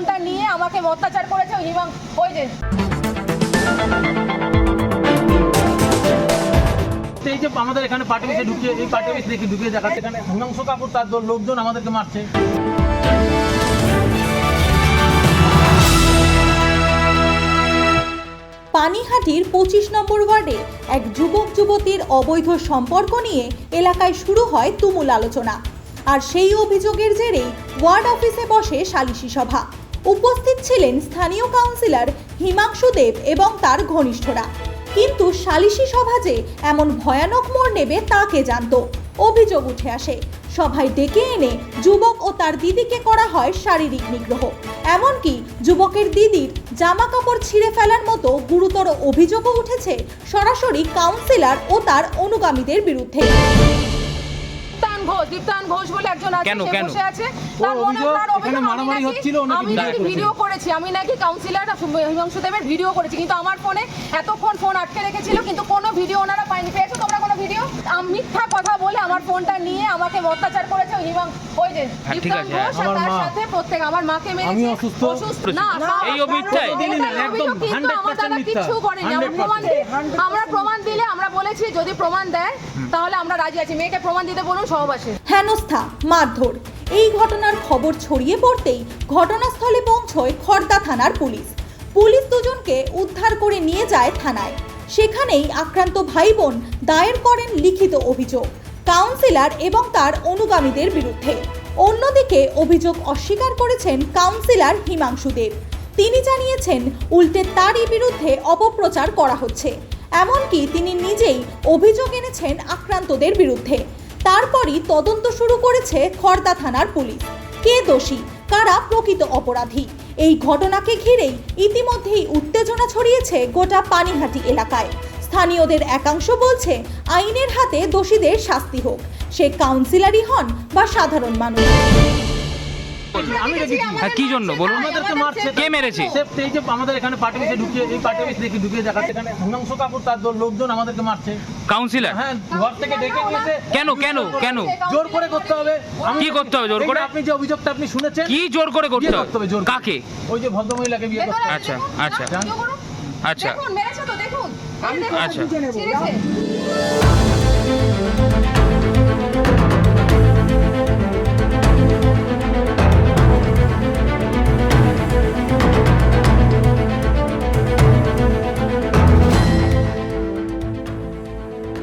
ফোনটা নিয়ে আমাকে অত্যাচার করেছে ওই হিমাং ওই যে এই যে আমাদের এখানে পার্টি অফিসে ঢুকিয়ে এই পার্টি অফিস দেখে ঢুকিয়ে দেখাচ্ছে এখানে হিমাংশু কাপুর তার দল লোকজন আমাদেরকে মারছে। পানিহাটির পঁচিশ নম্বর ওয়ার্ডে এক যুবক যুবতীর অবৈধ সম্পর্ক নিয়ে এলাকায় শুরু হয় তুমুল আলোচনা। আর সেই অভিযোগের জেরেই ওয়ার্ড অফিসে বসে সালিশি সভা। উপস্থিত ছিলেন স্থানীয় কাউন্সিলর হিমাংশু দেব এবং তার ঘনিষ্ঠরা। কিন্তু সালিশি সভা যে এমন ভয়ানক মোড় নেবে তা কে জানতো? অভিযোগ উঠে আসে, সভায় ডেকে এনে যুবক ও তার দিদিকে করা হয় শারীরিক নিগ্রহ। এমনকি যুবকের দিদির জামা কাপড় ছিঁড়ে ফেলার মতো গুরুতর অভিযোগও উঠেছে সরাসরি কাউন্সিলর ও তার অনুগামীদের বিরুদ্ধে। দীপ্তান ঘোষ দীপ্তান ঘোষ বলে একজন আছে কেন, কেন? আছে তার মনে তার অভিযোগ মারামারি হচ্ছিল, আমি নাকি ভিডিও করেছি আমি নাকি কাউন্সিলর হিমাংশু দেবের ভিডিও করেছি কিন্তু আমার ফোনে এতক্ষণ ফোন আটকে রেখেছিল কিন্তু কোনো ভিডিও ওনারা পাইনি পেয়েছ তোমরা কোনো ভিডিও মিথ্যা কথা বলে আমার ফোনটা নিয়ে আমাকে অত্যাচার করেছে ওই ওই যে হ্যাঁ, দীপ্তান ঘোষ আর তার সাথে প্রত্যেক আমার মাকে মেরেছে অসুস্থ। না এই অভিযোগটাই? এটাই দিলি না, একদম অভিযোগ, কিন্তু 100% আমার দাদা মিথ্যা। কিচ্ছু করেনি আমরা 100% প্রমাণ আমরা প্রমাণ বলেছি যদি প্রমাণ দেয়, তাহলে আমরা রাজি আছি। মেয়েকে প্রমাণ দিতে বলুন, সহবাসে। হেনস্থা, মারধর। এই ঘটনার খবর ছড়িয়ে পড়তেই ঘটনাস্থলে পৌঁছয় খর্দা থানার পুলিশ। পুলিশ দুজনকে উদ্ধার করে নিয়ে যায় থানায়। সেখানেই আক্রান্ত ভাই বোন দায়ের করেন লিখিত অভিযোগ। কাউন্সিলর এবং তার অনুগামীদের বিরুদ্ধে। অন্যদিকে অভিযোগ অস্বীকার করেছেন কাউন্সিলর হিমাংশু দেব। তিনি জানিয়েছেন, উল্টে তারই বিরুদ্ধে অপপ্রচার করা হচ্ছে। এমনকি তিনি নিজেই অভিযোগ এনেছেন আক্রান্তদের বিরুদ্ধে। তারপরই তদন্ত শুরু করেছে খর্দা থানার পুলিশ। কে দোষী? কারা প্রকৃত অপরাধী? এই ঘটনাকে ঘিরেই ইতিমধ্যেই উত্তেজনা ছড়িয়েছে গোটা পানিহাটি এলাকায়। স্থানীয়দের একাংশ বলছে, আইনের হাতে দোষীদের শাস্তি হোক। সে কাউন্সিলরই হন বা সাধারণ মানুষ। আমি হ্যাঁ কি জন্য? বলুন। আমাদেরকে মারছে। কে মেরেছে? সে এই যে আমাদের এখানে পার্টি অফিসে ঢুকিয়ে এই পার্টি অফিস দেখে ঢুকিয়ে দেখাচ্ছে। এখানে হিমাংশু কাপুর তার লোকজন আমাদেরকে মারছে। কাউন্সিলর? হ্যাঁ ঘর থেকে ডেকে নিয়েছে। কেন কেন কেন? জোর করে করতে হবে। আমি কি করতে হবে জোর করে? আপনি যে অভিযোগটা আপনি শুনেছেন কি জোর করে করতে হবে? জোর কাকে? ওই যে ভদ্রমহিলাকে বিয়ে করতে আচ্ছা, আচ্ছা। আচ্ছা। দেখুন মেরেছে তো দেখুন। আচ্ছা।